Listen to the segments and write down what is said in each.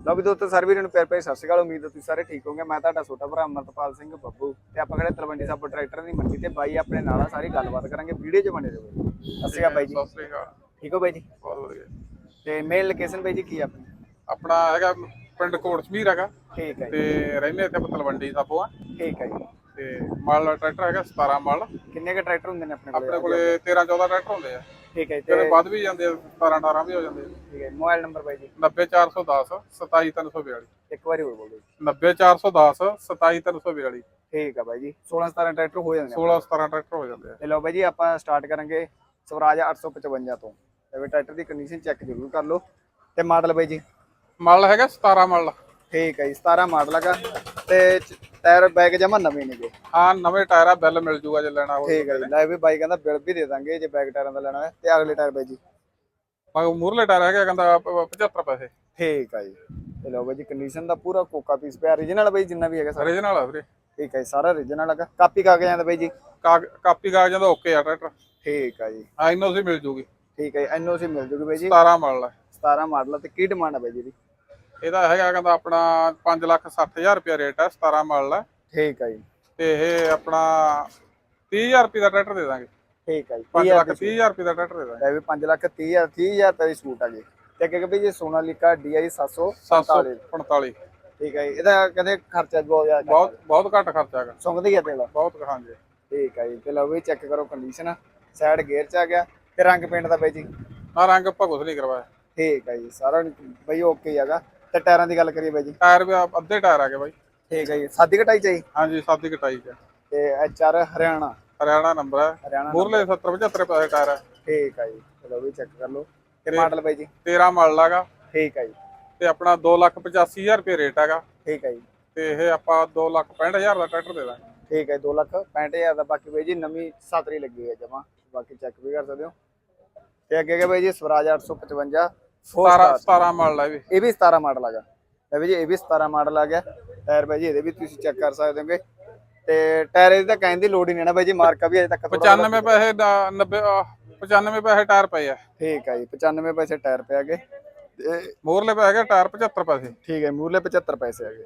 ਲਓ ਵੀ ਦੋਸਤੋ ਸਾਰੇ ਵੀਰਾਂ ਨੂੰ ਪਿਆਰ ਭਰੀ ਸਤਿ ਸ਼੍ਰੀ ਅਕਾਲ ਉਮੀਦ ਹੈ ਤੁਸੀਂ ਸਾਰੇ ਠੀਕ ਹੋਗੇ ਮੈਂ ਤੁਹਾਡਾ ਛੋਟਾ ਭਰਾ ਅਮਰਤਪਾਲ ਸਿੰਘ ਬੱਬੂ ਤੇ ਆਪਾਂ ਖੜੇ ਤਲਵੰਡੀ ਸਾਬੋ ਟਰੈਕਟਰ ਦੀ ਮੰਡੀ ਤੇ। ਬਾਈ ਆਪਣੇ ਨਾਲ ਆ ਸਾਰੀ ਗੱਲਬਾਤ ਕਰਾਂਗੇ ਵੀਡੀਓ 'ਚ ਬਣੇ ਰਹੋ। ਅਕਾਲ ਬਾਈ ਜੀ। ਸਤਿ ਸ੍ਰੀ ਅਕਾਲ। ਠੀਕ ਹੋ ਬਾਈ ਜੀ? ਬਹੁਤ ਵਧੀਆ। ਤੇ ਮੇਲ ਲੋਕੇਸ਼ਨ ਬਾਈ ਜੀ ਕੀ ਆ ਆਪਣੀ? ਆਪਣਾ ਹੈਗਾ ਪਿੰਡ ਕੋਟ ਸਮੀਰ ਹੈਗਾ। ਠੀਕ ਹੈ ਜੀ। ਤੇ ਰਹਿੰਦੇ ਇੱਥੇ ਤਲਵੰਡੀ ਸਾਬੋ ਆ। ਠੀਕ ਹੈ ਜੀ। ਤੇ ਮਾਲ ਟਰੈਕਟਰ ਹੈਗਾ 17 ਮਾਲ। ਕਿੰਨੇ ਕ ਟਰੈਕਟਰ ਹੁੰਦੇ ਨੇ ਆਪਣੇ ਕੋਲ? ਆਪਣੇ ਕੋਲੇ 13 14 ਟਰੈਕਟਰ ਹੁੰਦੇ ਆ। ਠੀਕ ਹੈ ਤੇ ਵੱਧ ਵੀ ਜਾਂਦੇ ਆ 17 18 ਵੀ ਹੋ ਜਾਂਦੇ ਆ। ਠੀਕ ਹੈ ਮੋਬਾਈਲ ਨੰਬਰ ਬਾਈ ਜੀ। 90410 27342 ਇੱਕ ਵਾਰੀ ਹੋਰ ਬੋਲੋ ਜੀ। 90410 27342 ਠੀਕ ਆ ਬਾਈ ਜੀ 16 17 ਟਰੈਕਟਰ ਹੋ ਜਾਂਦੇ ਨੇ 16 17 ਟਰੈਕਟਰ ਹੋ ਜਾਂਦੇ ਆ। ਲਓ ਬਾਈ ਜੀ ਆਪਾਂ ਸਟਾਰਟ ਕਰਾਂਗੇ ਸਵਰਾਜ 855 ਤੋਂ। ਤੇ ਟਰੈਕਟਰ ਦੀ ਕੰਡੀਸ਼ਨ ਚੈੱਕ ਜ਼ਰੂਰ ਕਰ ਲਓ। ਤੇ ਮਾਡਲ ਬਾਈ ਜੀ? ਮਾਲ ਹੈਗਾ 17 ਮਾਲ ਠੀਕ ਹੈ ਜੀ 17 ਮਾਡਲ ਹੈਗਾ। ਤੇ ਚ- ਟਾਇਰ ਬੈਗ ਜਮਾ ਨਵੇਂ ਨੇਗੇ। ਹਾਂ ਨਵੇਂ ਟਾਇਰ ਆ ਬਿੱਲ ਮਿਲ ਜੂਗਾ ਜੇ ਲੈਣਾ ਹੋਵੇ ਠੀਕ ਹੈ ਜੀ ਲੈ ਵੀ ਬਾਈ ਕਹਿੰਦਾ ਬਿੱਲ ਵੀ ਦੇ ਦਾਂਗੇ ਜੇ ਬੈਗ ਟਾਇਰਾਂ ਦਾ ਲੈਣਾ ਹੈ ਤੇ ਅਗਲੇ ਟਾਇਰ ਬਾਈ ਜੀ। ਮੂਰਲੇ ਟਾਇਰ ਹੈਗਾ ਕਹਿੰਦਾ 75 ਪੈਸੇ। ਠੀਕ ਹੈ ਜੀ। ਤੇ ਲਓ ਬਾਈ ਜੀ ਕੰਡੀਸ਼ਨ ਦਾ ਪੂਰਾ ਕੋਕਾ ਪੀਸ ਪਿਆ origignal ਬਾਈ ਜਿੰਨਾ ਵੀ ਹੈਗਾ ਸਾਰਾ। ਓਰੀਜਨਲ ਆ ਵੀਰੇ। ਠੀਕ ਹੈ ਜੀ, ਸਾਰਾ origignal ਹੈਗਾ ਕਾਪੀ ਕਾਗਜ਼ਾਂ ਦਾ ਬਾਈ ਜੀ। ਕਾਗ- ਕਾਪੀ ਕਾਗਜ਼ਾਂ ਦਾ ਓਕੇ ਆ ਟਰੈਕਟਰ ਠੀਕ ਹੈ ਜੀ। ਆ ਇਨੋਸੀ ਮਿਲ ਜੂਗੀ। ਠੀਕ ਹੈ ਐਨਓਸੀ ਮਿਲ ਜੂਗੀ ਬਾਈ ਜੀ। 17 ਮਾਲ ਹੈ 17 ਮਾਡਲ ਤੇ ਕੀ ਡਿਮਾਂਡ ਹੈ ਬਾਈ ਜੀ ਦੀ ਇਹਦਾ ਹੈਗਾ ਕਹਿੰਦਾ ਆਪਣਾ 5 ਲੱਖ 60000 ਰੁਪਏ ਰੇਟ ਹੈ 17 ਮਾਡਲ ਹੈ ਠੀਕ ਹੈ ਜੀ। ਤੇ ਇਹ ਆਪਣਾ 30000 ਰੁਪਏ ਦਾ ਟਰੈਕਟਰ ਦੇ ਦਾਂਗੇ। ਠੀਕ ਹੈ ਜੀ 5 30,000 ਲੱਖ 30000 ਰੁਪਏ ਦਾ ਟਰੈਕਟਰ ਦੇ ਦਾਂਗੇ। ਲੈ ਵੀ 5 ਲੱਖ 30 ਹਜ਼ਾਰ 30 ਹਜ਼ਾਰ ਤੇਰੀ ਸੂਟ ਆ ਜੀ। ਤੇ ਅੱਗੇ ਬਈ ਜੀ ਸੋਨਾਲੀਕਾ DI 747 745 ਠੀਕ ਹੈ ਜੀ ਇਹਦਾ ਕਹਿੰਦੇ ਖਰਚਾ ਬਹੁਤ ਜ਼ਿਆਦਾ ਬਹੁਤ ਬਹੁਤ ਘੱਟ ਖਰਚਾ ਹੈਗਾ। ਸੁੰਗਦੀ ਹੈ ਤੇਲਾ? ਬਹੁਤ ਹਾਂਜੀ। ਠੀਕ ਹੈ ਜੀ ਤੇ ਲਓ ਵੀ ਚੈੱਕ ਕਰੋ ਕੰਡੀਸ਼ਨ ਸਾਈਡ ਗੇਅਰ ਚ ਆ ਗਿਆ ਤੇ ਰੰਗ ਪੇਂਟ ਦਾ ਬਈ ਜੀ? ਨਾ ਰੰਗ ਆਪਾਂ ਕੁਛ ਨਹੀਂ ਕਰਵਾਇਆ। ਠੀਕ ਹੈ ਜੀ ਸਾਰਾ ਬਈ ਓਕੇ ਹੈਗਾ। ਤੇ ਟਾਇਰਾਂ ਦੀ ਗੱਲ ਕਰੀਏ ਬਈ ਜੀ। ਟਾਇਰ ਵੀ ਆ- ਅੱਧੇ ਟਾਇਰ ਆ ਗਏ ਬਾਈ। ਠੀਕ ਹੈ ਜੀ। ਸਾਦੀ ਕਟਾਈ ਚਾਹੀ ਹਾਂਜੀ ਸਾਦੀ ਕਟਾਈ ਚ ਤੇ HR ਹਰਿਆਣਾ। ਹਰਿਆਣਾ ਨੰਬਰ ਹੈ ਹਰਿਆਣਾ ਮੂਰਲੇ 70 75 ਪੈਸੇ ਟਾਇਰ ਹੈ ਠੀਕ ਹੈ ਜੀ। ਚਲੋ ਵੀ ਚੈੱਕ ਕਰ ਲਓ। ਤੇ ਮਾਡਲ ਬਈ ਜੀ? 13 ਮਾਡਲ ਹੈਗਾ ਠੀਕ ਹੈ ਜੀ। ਤੇ ਆਪਣਾ 2 ਲੱਖ 85000 ਰੁਪਏ ਰੇਟ ਹੈਗਾ ਠੀਕ ਹੈ ਜੀ। ਤੇ ਇਹ ਆਪਾਂ 2 ਲੱਖ 65000 ਦਾ ਟਰੈਕਟਰ ਦੇ ਦਾਂਗੇ। ਠੀਕ ਹੈ 2 ਲੱਖ 65000 ਦਾ। ਬਾਕੀ ਬਈ ਜੀ ਨਵੀਂ ਸਾਤਰੀ ਲੱਗੀ ਹੋਈ ਹੈ ਜਮਾ। ਬਾਕੀ ਚੈੱਕ ਵੀ ਕਰ ਸਕਦੇ ਹੋ। ਤੇ ਅੱਗੇ ਅੱਗੇ ਬਈ ਜੀ ਸਵਰਾਜ 855 four 17 star। 17 ਮਾਡਲ ਹੈ ਇਹ ਵੀ। ਇਹ ਵੀ 17 ਮਾਡਲ ਆ ਗਿਆ ਲੈ ਵੀ ਜੀ ਇਹ ਵੀ 17 ਮਾਡਲ ਆ ਗਿਆ। ਟਾਇਰ ਬਾਈ ਜੀ ਇਹਦੇ ਵੀ ਤੁਸੀਂ ਚੈੱਕ ਕਰ ਸਕਦੇ ਹੋਗੇ। ਤੇ ਟਾਇਰ ਇਹਦੇ ਤਾਂ ਕਹਿਣ ਦੀ ਲੋੜ ਹੀ ਨਹੀਂ ਨਾ ਬਾਈ ਜੀ ਮਾਰਕਾ ਵੀ ਅਜੇ ਤੱਕ ਥੋੜ੍ਹਾ 95 ਪੈਸੇ ਦਾ 90 ਅਹ 95 ਪੈਸੇ ਟਾਇਰ ਪਏ ਆ। ਠੀਕ ਹੈ ਜੀ 95 ਪੈਸੇ ਟਾਇਰ ਪੈ ਗਏ ਤੇ ਮੋਰਲੇ ਪੈ ਗਿਆ ਟਾਇਰ 75 ਪੈਸੇ। ਠੀਕ ਹੈ ਮੂਰਲੇ 75 ਪੈਸੇ ਆ ਗਏ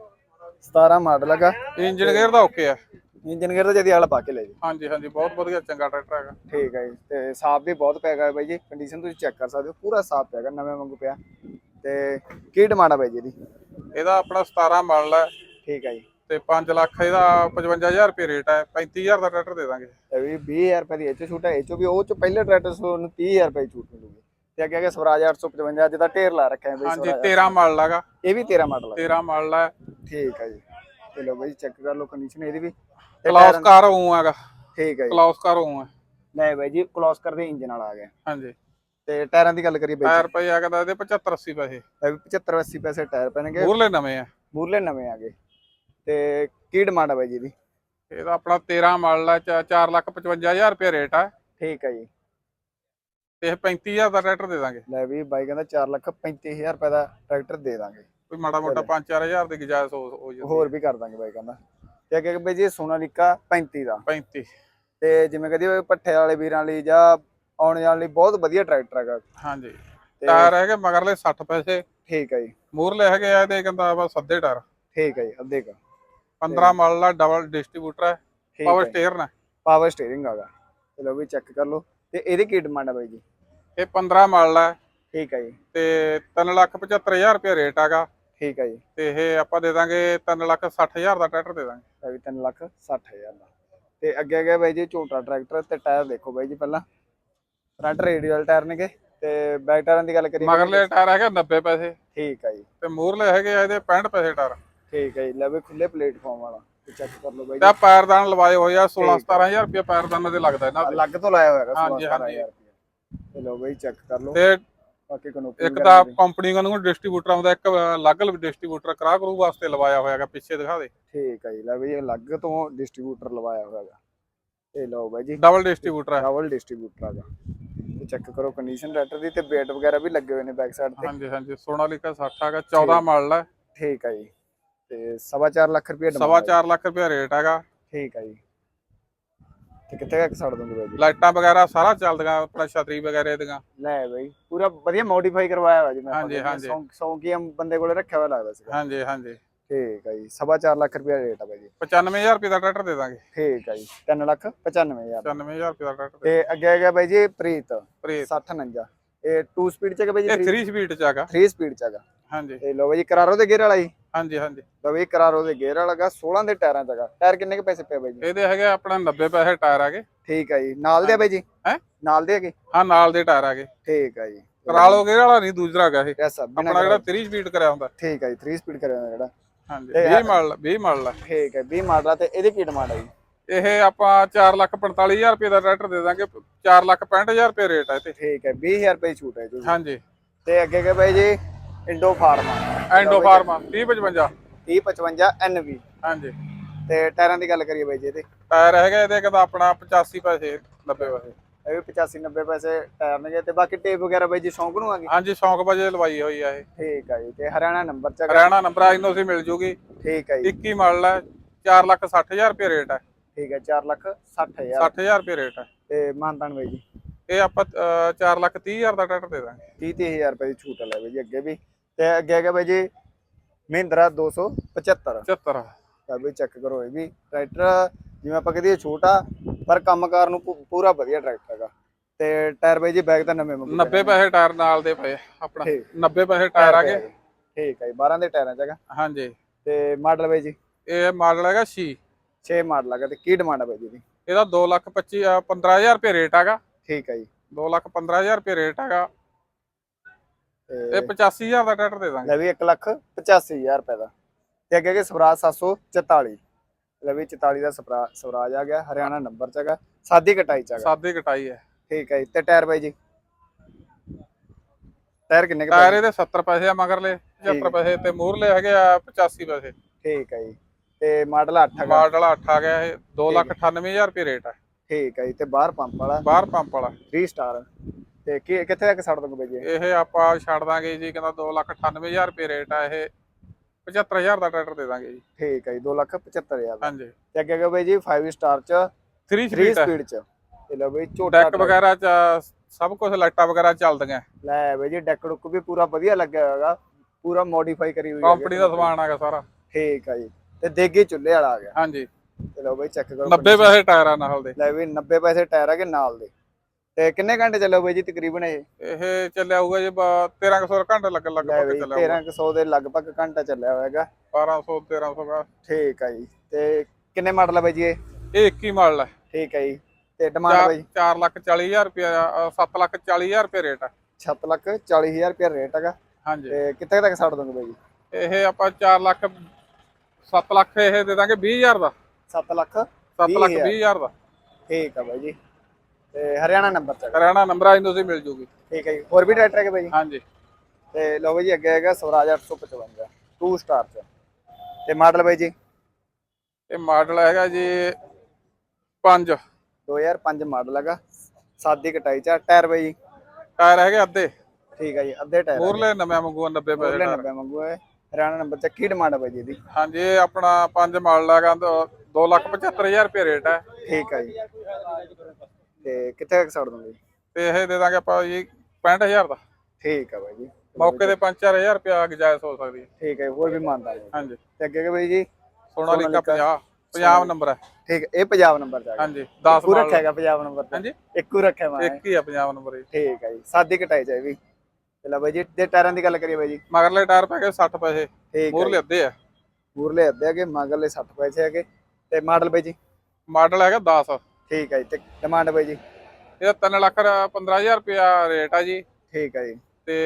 17 ਮਾਡਲ ਹੈਗਾ ਇੰਜਨ ਗੇਅਰ ਦਾ ਓਕੇ ਆ। ਇੰਜਨ ਗੇਅਰ ਤਾਂ ਜਦੀ ਵਾਲਾ ਪਾ ਕੇ ਲੈ ਜੀ ਹਾਂਜੀ ਹਾਂਜੀ ਬਹੁਤ ਵਧੀਆ ਚੰਗਾ ਟਰੈਕਟਰ ਹੈਗਾ। ਠੀਕ ਹੈ ਜੀ ਤੇ ਸਾਫ਼ ਵੀ ਬਹੁਤ ਪਿਆ ਗਿਆ ਬਾਈ ਜੀ। ਕੰਡੀਸ਼ਨ ਤੁਸੀਂ ਚੈੱਕ ਕਰ ਸਕਦੇ ਹੋ ਪੂਰਾ ਸਾਫ਼ ਪਿਆ ਗਿਆ ਨਵੇਂ ਵਾਂਗੂ ਪਿਆ। ਤੇ ਕੀ ਡਿਮਾਂਡ ਆ ਬਾਈ ਜੀ ਦੀ ਇਹਦਾ ਆਪਣਾ 17 ਮਾਡਲ ਹੈ। ਠੀਕ ਹੈ ਜੀ। ਤੇ 5 ਲੱਖ ਇਹਦਾ 55000 ਰੁਪਏ ਰੇਟ ਹੈ 35000 ਦਾ ਟਰੈਕਟਰ ਦੇ ਦਾਂਗੇ। ਇਹ ਵੀ 20000 ਰੁਪਏ ਦੀ ਚ ਛੂਟ ਹੈ ਚੋਂ ਵੀ ਉਹ ਚ ਪਹਿਲੇ ਟਰੈਕਟਰ ਨੂੰ 30000 ਰੁਪਏ ਦੀ ਛੂਟ ਮਿਲੂਗੀ। ਤੇ ਅੱਗੇ ਅੱਗੇ ਸਵਰਾਜ 855 ਅੱਜ ਦਾ ਢੇਰ ਲਾ ਰੱਖਿਆ ਹੈ ਬਈ ਹਾਂਜੀ ਸਵਰਾਜ 13 ਮਾਡਲ ਹੈਗਾ। ਇਹ ਵੀ 13 ਮਾਡਲ ਹੈ 13 ਮਾਡਲ ਹੈ। ਠੀਕ ਹੈ ਜੀ। ਚਲੋ ਬਾਈ ਚੈੱਕ ਕਰ ਲਓ ਕੰਡੀਸ਼ਨ ਇਹਦੀ ਵੀ। ਤੇ ਕਲੌਸ ਕਾਰ ਹੋਊ ਹੈਗਾ। ਠੀਕ ਹੈ ਜੀ। ਕਲੌਸ ਕਾਰ ਹੋਊ ਹੈ ਲੈ ਬਾਈ ਜੀ ਕਲੋਸ ਕਰਦੇ ਇੰਜਨ ਵਾਲਾ ਆ ਗਿਆ। ਹਾਂਜੀ। ਤੇ ਟਾਇਰਾਂ ਦੀ ਗੱਲ ਕਰੀਏ ਬਾਈ ਟਾਇਰ ਪਏ ਆ ਕਹਿੰਦਾ ਇਹਦੇ 75 80 ਪੈਸੇ। ਇਹ ਵੀ 75 80 ਪੈਸੇ ਟਾਇਰ ਪੈਣਗੇ। ਮੂਰਲੇ ਨਵੇਂ ਆ। ਮੂਰਲੇ ਨਵੇਂ ਆ ਗਏ। ਤੇ ਕੀ ਡਿਮਾਂਡ ਆ ਬਾਈ ਜੀ ਦੀ ਇਹਦਾ ਆਪਣਾ 13 ਮਾਡਲ ਹੈ 4 ਲੱਖ 55000 ਰੁਪਏ ਰੇਟ ਹੈ ਠੀਕ ਹੈ ਜੀ। ਤੇ ਇਹ 35000 ਦਾ ਟਰੈਕਟਰ ਦੇ ਦਾਂਗੇ। ਲੈ ਵੀ ਬਾਈ ਕਹਿੰਦਾ 4 ਲੱਖ 35000 ਰੁਪਏ ਦਾ ਟਰੈਕਟਰ ਦੇ ਦਾਂਗੇ। ਕੋਈ ਮਾੜਾ ਮੋਟਾ 5-4000 ਦੀ ਗੁਜਾਇਸ਼ ਹੋ ਹੋ ਜਾਂਦੀ ਹੋਰ ਵੀ ਕਰ ਦਾਂਗੇ ਬਾਈ ਕਹਿੰਦਾ। ਤੇ ਅੱਗੇ ਬਾਈ ਜੀ ਸੋਨਾਲੀਕਾ 35 ਦਾ। 35 ਤੇ ਜਿਵੇਂ ਕਹਦੀ ਪੱਠੇ ਵਾਲੇ ਵੀਰਾਂ ਲਈ ਜਾਂ ਆਉਣ ਜਾਣ ਲਈ ਬਹੁਤ ਵਧੀਆ ਟਰੈਕਟਰ ਹੈਗਾ। ਹਾਂਜੀ। ਤੇ ਟਾਇਰ ਹੈਗੇ ਮਗਰਲੇ 60 ਪੈਸੇ। ਠੀਕ ਹੈ ਜੀ। ਮੂਰਲੇ ਹੈਗੇ ਆ ਤੇ ਕਹਿੰਦਾ ਬਸ ਸੱਦੇ ਟਾਇਰ। ਠੀਕ ਹੈ ਜੀ ਅੱਧੇ ਕਾ। 15 ਮਾਡਲ ਦਾ ਡਬਲ ਡਿਸਟ੍ਰੀਬਿਊਟਰ ਹੈ। ਪਾਵਰ ਹੈ ਸਟੀਅਰਨ ਹੈ। ਪਾਵਰ ਸਟੀਅਰਿੰਗ ਹੈਗਾ। ਚਲੋ ਵੀ ਚੈੱਕ ਕਰ ਲਓ। ਤੇ ਇਹਦੀ ਕੀ ਡਿਮਾਂਡ ਹੈ ਬਾਈ ਜੀ? ਇਹ 15 ਮਾਡਲ ਹੈ। ਠੀਕ ਹੈ ਜੀ। ਤੇ 375000 ਰੁਪਏ ਰੇਟ ਹੈਗਾ। ਠੀਕ ਹੈ ਜੀ। ਤੇ ਇਹ ਆਪਾਂ ਦੇ ਦਾਂਗੇ 360000 ਦਾ ਟਰੈਕਟਰ ਦੇ ਦਾਂਗੇ। ਇਹ ਵੀ 3 ਲੱਖ 60000 ਦਾ। ਤੇ ਅੱਗੇ ਅੱਗੇ ਬਾਈ ਜੀ ਝੋਟਾ ਟਰੈਕਟਰ ਤੇ ਟਾਇਰ ਦੇਖੋ ਬਾਈ ਜੀ ਪਹਿਲਾਂ। ਫਰੰਟ ਰੇਡੀਅਲ ਟਾਇਰ ਨੇਗੇ ਤੇ ਬੈਕ ਟਾਇਰਾਂ ਦੀ ਗੱਲ ਕਰੀਏ ਜੀ, ਮਗਰਲੇ ਟਾਇਰ ਹੈਗੇ 90 ਪੈਸੇ। ਠੀਕ ਹੈ ਜੀ। ਤੇ ਮੂਰਲੇ ਹੈਗੇ ਆ ਇਹਦੇ 65 ਪੈਸੇ ਟਾਇਰ। ਠੀਕ ਹੈ ਜੀ ਲੈ ਵੀ ਖੁੱਲੇ ਪਲੇਟਫਾਰਮ ਵਾਲਾ ਤੇ ਚੈੱਕ ਕਰ ਲਓ ਬਾਈ ਤੇ ਆਹ ਪੈਰਦਾਨ ਲਵਾਏ ਹੋਏ ਆ 16 17000 ਰੁਪਏ ਪੈਰਦਾਨ ਦੇ ਲੱਗਦਾ ਇਹਨਾਂ ਜੀ ਤੇ ਅਲੱਗ ਤੋਂ ਲਾਇਆ ਹੋਇਆ ਹੈਗਾ ਹਾਂਜੀ, 16000 ਰੁਪਏ। ਚਲੋ ਬਾਈ ਚੈੱਕ ਕਰ ਲਓ। ਤੇ ਬਾਕੀ ਕੋਨੋ ਇੱਕ ਤਾਂ ਕੰਪਨੀ ਨੂੰ ਡਿਸਟ੍ਰੀਬਿਊਟਰ ਆਉਂਦਾ ਇੱਕ ਅਲੱਗ ਡਿਸਟ੍ਰੀਬਿਊਟਰ ਕਰਾ ਕਰੂ ਵਾਸਤੇ ਲਵਾਇਆ ਹੋਇਆ ਹੈਗਾ ਪਿੱਛੇ ਦਿਖਾ ਦੇ। ਠੀਕ ਹੈ ਜੀ ਲੈ ਵੀ ਅਲੱਗ ਤੋਂ ਡਿਸਟ੍ਰੀਬਿਊਟਰ ਲਵਾਇਆ ਹੋਇਆ ਹੈਗਾ। ਇਹ ਲਓ ਬਾਈ ਜੀ। ਡਬਲ ਡਿਸਟ੍ਰੀਬਿਊਟਰ ਹੈ ਡਬਲ ਡਿਸਟ੍ਰੀਬਿਊਟਰ ਹੈਗਾ ਤੇ ਚੈੱਕ ਕਰੋ ਕੰਡੀਸ਼ਨ ਰੈਟਰ ਦੀ ਤੇ ਵੇਟ ਵਗੈਰਾ ਵੀ ਲੱਗੇ ਹੋਏ ਨੇ ਬੈਕ ਸਾਈਡ ਤੇ। ਹਾਂਜੀ ਹਾਂਜੀ ਸੋਨਾਲੀਕਾ 60 ਹੈਗਾ 14 ਮਾਡਲ ਹੈ ਠੀਕ ਹੈ ਜੀ। ਤੇ ਸਵਾ ਚਾਰ ਲੱਖ ਰੁਪਏ ਸਵਾ ਚਾਰ ਲੱਖ ਰੁਪਏ ਰੇਟ ਹੈਗਾ ਠੀਕ ਹੈ ਜੀ। ਤੇ ਕਿੱਥੇ ਤੱਕ ਛੱਡ ਦੋਗੇ ਬਾਈ ਜੀ? ਲਾਈਟਾਂ ਵਗੈਰਾ ਸਾਰਾ ਚੱਲਦੀਆਂ ਆਪਣਾ ਛਤਰੀ ਵਗੈਰੇ ਦੀਆਂ। ਲੈ ਬਾਈ ਪੂਰਾ ਵਧੀਆ ਮੋਡੀਫਾਈ ਕਰਵਾਇਆ ਹੋਇਆ ਜਿਵੇਂ ਹਾਂਜੀ, ਹਾਂਜੀ। ਸੌਂਕੀ ਬੰਦੇ ਕੋਲੇ ਰੱਖਿਆ ਹੋਇਆ ਲੱਗਦਾ ਸੀਗਾ। ਹਾਂਜੀ ਹਾਂਜੀ। ਠੀਕ ਹੈ ਜੀ ਸਵਾ ਚਾਰ ਲੱਖ ਰੁਪਏ ਰੇਟ ਆ ਬਾਈ ਜੀ। 95000 ਰੁਪਏ ਦਾ ਟਰੈਕਟਰ ਦੇ ਦਾਂਗੇ। ਠੀਕ ਹੈ ਜੀ 3 ਲੱਖ 95000 95000 ਰੁਪਏ ਦਾ ਟਰੈਕਟਰ ਤੇ ਅੱਗੇ ਆ ਗਿਆ ਬਾਈ ਜੀ ਪ੍ਰੀਤ। ਪ੍ਰੀਤ। 60 49 ਇਹ 2 ਸਪੀਡ ਚ ਹੈਗਾ ਬਾਈ ਇਹ ਜੀ 3 ਸਪੀਡ ਚ ਹੈਗਾ। 3 ਸਪੀਡ ਚ ਹੈਗਾ। ਹਾਂਜੀ। ਤੇ ਲੋ ਬਾਈ ਜੀ ਕਰਾਰੋ ਦੇ ਗੇਅਰ ਵਾਲਾ ਜੀ। ਹਾਂਜੀ ਹਾਂਜੀ। ਬਾਈ ਕਰਾਰੋ ਦੇ ਗੇਅਰ ਵਾਲਾ ਗਾ 16 ਦੇ ਟਾਇਰਾਂ ਹੈਗਾ ਟਾਇਰ ਕਿੰਨੇ ਕੁ ਪੈਸੇ ਪਏ ਬਾਈ ਜੀ? ਇਹਦੇ ਹੈਗੇ ਆਪਣਾ 90 ਪੈਸੇ ਟਾਇਰ ਹੈਗੇ ਠੀਕ ਹੈ ਜੀ। ਨਾਲ ਦੇ ਆ ਬਾਈ ਜੀ? ਹੈਂ? ਨਾਲ ਦੇ ਹੈਗੇ? ਹਾਂ ਨਾਲ ਦੇ ਟਾਇਰ ਹੈਗੇ ਠੀਕ ਹੈ ਜੀ। ਕਰਾ ਲੋਗੇ ਵਾਲਾ ਨਹੀਂ ਦੂਜਰਾ ਹੈਗਾ ਇਹ। ਆਪਣਾ ਜਿਹੜਾ 3 ਸਪੀਡ ਕਰਿਆ ਹੁੰਦਾ। ਠੀਕ ਹੈ ਜੀ 3 ਸਪੀਡ ਕਰਿਆ ਹੋਇਆ ਜਿਹੜਾ। ਹਾਂਜੀ ਤੇ 20 ਮਾਡਲ 20 ਮਾਡਲ ਠੀਕ ਹੈ 20 ਮਾਡਲ ਆ ਤੇ ਇਹਦੀ ਕੀ ਡਿਮਾਂਡ ਹੈ ਜੀ? ਇਹ ਆਪਾਂ 445000 ਰੁਪਏ ਦਾ ਟਰੈਕਟਰ ਦੇ ਦਾਂਗੇ। 465000 ਰੁਪਏ ਰੇਟ ਹੈ ਤੇ ਠੀਕ ਹੈ 20000 ਰੁਪਏ ਛੂਟ ਹੈ ਜੀ। ਹਾਂਜੀ। ਤੇ ਅੱਗੇ ਕੇ ਬਾਈ ਜੀ? Indo Pharma Endo Pharma 3055 3055 NV ਹਾਂਜੀ। ਤੇ ਟਾਇਰਾਂ ਦੀ ਗੱਲ ਕਰੀਏ ਬਾਈ ਜੀ ਇਹਦੇ। ਟਾਇਰ ਹੈਗਾ ਇਹਦੇ ਕਹਿੰਦਾ ਆਪਣਾ 85 ਪੈਸੇ 90 ਪੈਸੇ। ਇਹ ਵੀ 85 90 ਪੈਸੇ ਟਾਇਰ ਨੇਗੇ ਤੇ ਬਾਕੀ ਟੇਪ ਵਗੈਰਾ ਬਾਈ ਜੀ ਸ਼ੌਂਕ ਨੂੰ ਆ ਗਈ ਹਾਂਜੀ ਸ਼ੌਂਕ ਵਜੇ ਲਵਾਈ ਹੋਈ ਆ ਇਹ। ਠੀਕ ਹੈ ਜੀ ਤੇ ਹਰਿਆਣਾ ਨੰਬਰ ਚ। ਹਰਿਆਣਾ ਨੰਬਰ ਆਈਨੋ ਸੀ ਮਿਲ ਜੂਗੀ। ਠੀਕ ਹੈ ਜੀ। 21 ਮਾਡਲ ਹੈ 460000 ਰੁਪਏ ਰੇਟ ਹੈ ਠੀਕ ਹੈ 4 ਲੱਖ 60000 60000 ਰੁਪਏ ਰੇਟ ਹੈ ਤੇ ਮਾਨਤਾਨ ਬਾਈ ਜੀ। ਇਹ ਆਪਾਂ 430000 ਦਾ ਟਰੈਕਟਰ ਦੇ ਦਾਂਗੇ। 30 30000 ਰੁਪਏ ਦੀ ਛੂਟ ਲੈ ਬਾਈ ਜੀ ਅੱਗੇ ਵੀ। ਤੇ ਅੱਗੇ ਹੈਗਾ ਬਾਈ ਜੀ ਮਹਿੰਦਰਾ 275 75 ਤਾਂ ਵੀ ਚੈੱਕ ਕਰੋ ਇਹ ਵੀ ਟਰੈਕਟਰ ਜਿਵੇਂ ਆਪਾਂ ਕਹਦੇ ਛੋਟਾ ਪਰ ਕੰਮਕਾਰ ਨੂੰ ਪੂ- ਪੂਰਾ ਵਧੀਆ ਟਰੈਕਟਰ ਹੈਗਾ। ਤੇ ਟਾਇਰ ਬਾਈ ਜੀ ਬੈਗ ਤਾਂ ਨਵੇਂ ਮੰਗੂ 90 ਪੈਸੇ ਟਾਇਰ ਨਾਲ ਦੇ ਪਏ ਆਪਣਾ। ਠੀਕ। 90 ਪੈਸੇ ਟਾਇਰ ਆ ਗਏ। ਠੀਕ ਹੈ ਜੀ। 12 ਦੇ ਟਾਇਰਾਂ ਚ ਹੈਗਾ। ਹਾਂਜੀ। ਤੇ ਮਾਡਲ ਬਾਈ ਜੀ? ਇਹ ਮਾਡਲ ਹੈਗਾ 6 6 ਮਾਡਲ ਹੈਗਾ ਤੇ ਕੀ ਡਿਮਾਂਡ ਹੈ ਬਾਈ ਜੀ ਦੀ? ਇਹਦਾ 2 ਲੱਖ 25 15000 ਰੁਪਏ ਰੇਟ ਹੈਗਾ। ਠੀਕ ਹੈ ਜੀ। 2 ਲੱਖ 15000 ਰੁਪਏ ਰੇਟ ਹੈਗਾ। ਇਹ 85000 ਦਾ ਟਰੈਕਟਰ ਦੇ ਦਾਂਗੇ। ਲੈ ਵੀ 1 ਲੱਖ 85000 ਰੁਪਏ ਦਾ। ਤੇ ਅੱਗੇ ਹੈਗੇ ਸਵਰਾਜ 744 ਲੈ ਵੀ 44 ਦਾ ਸਵਰਾ- ਸਵਰਾਜ ਆ ਗਿਆ ਹਰਿਆਣਾ ਨੰਬਰ ਚ ਹੈਗਾ ਸਾਦੀ ਕਟਾਈ ਚ ਹੈਗਾ ਸਾਦੀ ਕਟਾਈ ਹੈ। ਠੀਕ ਹੈ ਜੀ ਤੇ ਟਾਇਰ ਬਾਈ ਜੀ? ਟਾਇਰ ਕਿੰਨੇ ਟਾਇਰ? ਇਹਦੇ 70 ਪੈਸੇ ਆ ਮਗਰਲੇ 75 ਪੈਸੇ ਤੇ ਮੂਹਰਲੇ ਹੈਗੇ ਆ 85 ਪੈਸੇ। ਠੀਕ ਹੈ ਜੀ ਤੇ ਮਾਡਲ 8 ਹੈਗਾ। ਮਾਡਲ 8 ਆ ਗਿਆ ਇਹ 2 ਲੱਖ 98000 ਰੁਪਏ ਰੇਟ ਹੈ। ਠੀਕ ਹੈ ਜੀ ਤੇ ਬਾਹਰ ਪੰਪ ਵਾਲਾ? ਬਾਹਰ ਪੰਪ ਵਾਲਾ। 3 ਸਟਾਰ। ਤੇ ਕੀ ਕਿੱਥੇ ਤੱਕ ਛੱਡ ਦੋਗੇ ਬਾਈ ਜੀ ਇਹ ਆਪਾਂ ਛੱਡ ਦਾਂਗੇ ਜੀ ਕਹਿੰਦਾ 2 ਲੱਖ 98000 ਰੁਪਏ ਰੇਟ ਆ ਇਹ। 75000 ਦਾ ਟਰੈਕਟਰ ਦੇ ਦਾਂਗੇ ਜੀ। ਠੀਕ ਹੈ ਜੀ 2 ਲੱਖ 75000 ਦਾ। ਹਾਂਜੀ। ਤੇ ਅੱਗੇ ਹੈਗਾ ਬਾਈ ਜੀ 5 ਸਟਾਰ ਚ 3 3 ਸਪੀਡ ਚ। ਤੇ ਲਓ ਬਾਈ ਝੋਟਾ ਡੈਕ ਵਗੈਰਾ ਚ ਸਭ ਕੁਝ ਲਾਈਟਾਂ ਵਗੈਰਾ ਚੱਲਦੀਆਂ। ਲੈ ਬਾਈ ਜੀ ਡੈਕ ਡੁੱਕ ਵੀ ਪੂਰਾ ਵਧੀਆ ਲੱਗਿਆ ਹੋਇਆਗਾ। ਪੂਰਾ ਮੋਡੀਫਾਈ ਕਰੀ ਹੋਈ ਹੈਗੀ। ਕੰਪਨੀ ਦਾ ਸਮਾਨ ਹੈਗਾ ਸਾਰਾ। ਠੀਕ ਹੈ ਜੀ। ਤੇ ਦੇਗੀ ਚੁੱਲ੍ਹੇ ਵਾਲਾ ਆ ਗਿਆ। ਹਾਂਜੀ। ਤੇ ਲਓ ਬਾਈ ਚੈੱਕ ਕਰੋ 90 ਪੈਸੇ ਟਾਇਰ ਆ ਨਾਲ ਦੇ। ਲੈ ਵੀ 90 ਪੈਸੇ ਟਾਇਰ ਹੈਗੇ ਨਾਲ ਦੇ। ਤੇ ਕਿੰਨੇ ਘੰਟੇ ਚੱਲੋ ਬਾਈ ਜੀ ਤਕਰੀਬਨ ਇਹ? ਇਹ ਚੱਲਿਆ ਹੋਊਗਾ ਜੀ 1300 ਘੰਟੇ ਲੱਗ ਲੈ ਪੱਕ ਬਈ ਚੱਲਿਆ ਹੋਊਗਾ। 1300 ਦੇ ਲਗਭਗ ਘੰਟਾ ਚੱਲਿਆ ਹੋਏਗਾ। 1200 1300 ਦਾ। ਠੀਕ ਹੈ ਜੀ। ਤੇ ਕਿੰਨੇ ਮਾਡਲ ਹੈ ਬਾਈ ਜੀ ਇਹ? ਇਹ 21 ਮਾਡਲ ਹੈ ਠੀਕ ਹੈ ਜੀ। ਤੇ ਡਿਮਾਂਡ ਬਾਈ? 4 ਲੱਖ 40000 ਰੁਪਏ 7 ਲੱਖ 40000 ਰੁਪਏ ਰੇਟ ਹੈ 7 ਲੱਖ 40000 ਰੁਪਏ ਰੇਟ ਹੈਗਾ। ਹਾਂਜੀ। ਤੇ ਕਿੱਥੇ ਤੱਕ ਛੱਡ ਦੋਗੇ ਬਾਈ ਜੀ? ਇਹ ਆਪਾਂ 4 ਲੱਖ 7 ਲੱਖ ਇਹ ਦੇ ਦਾਂਗੇ 20000 ਦਾ। 7 ਲੱਖ 7 ਲੱਖ 20000 ਦਾ। ਠੀਕ ਹੈ ਬਾਈ ਜੀ। ਤੇ ਹਰਿਆਣਾ ਨੰਬਰ ਚ ਹੈਗਾ। ਹਰਿਆਣਾ ਨੰਬਰ ਆਈ ਤੁਸੀਂ ਮਿਲ ਜੂਗੀ। ਠੀਕ ਹੈ ਜੀ। ਹੋਰ ਵੀ ਟਰੈਕਟਰ ਹੈਗੇ ਬਾਈ ਜੀ? ਹਾਂਜੀ। ਤੇ ਲਓ ਬਾਈ ਜੀ ਅੱਗੇ ਹੈਗਾ ਸਵਰਾਜ 855 2 ਸਟਾਰ ਚ। ਤੇ ਮਾਡਲ ਬਾਈ ਜੀ? ਇਹ ਮਾਡਲ ਹੈਗਾ ਜੀ 5 2005 ਮਾਡਲ ਹੈਗਾ। ਸਾਦੀ ਕਟਾਈ ਚ। ਟਾਇਰ ਬਾਈ ਜੀ? ਟਾਇਰ ਹੈਗੇ ਅੱਧੇ। ਠੀਕ ਹੈ ਜੀ ਅੱਧੇ ਟਾਇਰ ਮੂਰਲੇ ਨਵੇਂ ਮੰਗੂ 90 ਪੈਸੇ ਟਾਇਰ 90 ਮੰਗੂ ਹੈ ਹਰਿਆਣਾ ਨੰਬਰ ਚ ਕੀ ਡਿਮਾਂਡ ਹੈ ਬਾਈ ਜੀ ਇਹਦੀ? ਹਾਂਜੀ ਇਹ ਆਪਣਾ 5 ਮਾਡਲ ਹੈਗਾ 2 ਲੱਖ 75000 ਰੁਪਏ ਰੇਟ ਹੈ। ਠੀਕ ਹੈ ਜੀ। ਤੇ ਕਿੱਥੇ ਤੱਕ ਛੱਡ ਦੋਗੇ? ਤੇ ਇਹ ਦੇ ਦਾਂਗੇ ਆਪਾਂ ਜੀ 65000 ਦਾ। ਠੀਕ ਹੈ ਬਾਈ ਜੀ। ਮੌਕੇ ਤੇ 5-4000 ਰੁਪਏ ਗੁਜਾਇਸ਼ ਹੋ ਸਕਦੀ ਹੈ। ਠੀਕ ਹੈ ਹੋਰ ਵੀ ਮੰਨਦਾ ਜੀ। ਹਾਂਜੀ। ਤੇ ਅੱਗੇ ਕਿ ਬਾਈ ਜੀ? ਸੋਨਾਲੀਕਾ 50 ਪੰਜਾਬ ਨੰਬਰ ਹੈ। ਠੀਕ ਇਹ ਪੰਜਾਬ ਨੰਬਰ ਆ ਗਿਆ ਹਾਂਜੀ 10 ਇੱਕੋ ਮਾਡਲ ਰੱਖਿਆ ਹੈਗਾ ਪੰਜਾਬ ਨੰਬਰ ਤੇ ਹਾਂਜੀ। ਇੱਕੋ ਰੱਖਿਆ ਮੈਂ। ਇੱਕ ਹੀ ਆ ਪੰਜਾਬ ਨੰਬਰ ਠੀਕ ਹੈ ਜੀ ਸਾਦੀ ਕਟਾਈ ਇਹ ਵੀ। ਤੇ ਲੈ ਬਾਈ ਜੀ ਤੇ ਟਾਇਰਾਂ ਦੀ ਗੱਲ ਕਰੀਏ ਬਾਈ ਜੀ। ਮਗਰਲੇ ਟਾਇਰ ਪੈ ਗਏ 60 ਪੈਸੇ। ਠੀਕ ਮੂਰਲੇ ਅੱਧੇ ਆ। ਮੂਰਲੇ ਅੱਧੇ ਹੈਗੇ ਮਗਰਲੇ 60 ਪੈਸੇ ਹੈਗੇ। ਤੇ ਮਾਡਲ ਬਾਈ ਜੀ? ਮਾਡਲ ਹੈਗਾ 10 ਠੀਕ ਹੈ ਜੀ ਤੇ ਡਿਮਾਂਡ ਬਾਈ ਜੀ? ਇਹਦਾ 3 ਲੱਖ 15000 ਰੁਪਿਆ ਰੇਟ ਆ ਜੀ। ਠੀਕ ਹੈ ਜੀ। ਤੇ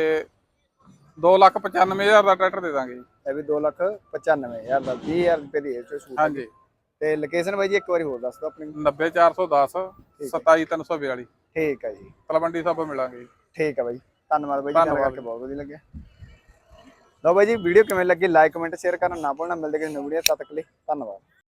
2 ਲੱਖ 95000 ਦਾ ਟਰੈਕਟਰ ਦੇ ਦਾਂਗੇ ਜੀ। ਇਹ ਵੀ 2 ਲੱਖ 95000 ਦਾ 20000 ਰੁਪਏ ਦੀ ਇਹ ਚ ਛੂਟ ਹਾਂਜੀ। ਤੇ ਲੋਕੇਸ਼ਨ ਬਾਈ ਜੀ ਇੱਕ ਵਾਰੀ ਹੋਰ ਦੱਸ ਦਿਓ ਆਪਣੀ। 90410 27342 ਠੀਕ ਹੈ ਜੀ। ਤਲਵੰਡੀ ਸਾਹਿਬ ਮਿਲਾਂਗੇ ਠੀਕ ਹੈ ਬਾਈ ਧੰਨਵਾਦ ਬਾਈ ਜੀ ਗੱਲ ਕਰਕੇ ਬਹੁਤ ਵਧੀਆ ਲੱਗਿਆ। ਲਓ ਬਾਈ ਜੀ ਵੀਡੀਓ ਕਿਵੇਂ ਲੱਗੀ ਲਾਈਕ ਕਮੈਂਟ ਸ਼ੇਅਰ ਕਰਨਾ ਨਾ ਭੁੱਲਣਾ ਮਿਲਦੇ ਕਿਸੇ ਨਵੀਂ ਵੀਡੀਓ ਤਦ ਤੱਕ ਲਈ ਧੰਨਵਾਦ।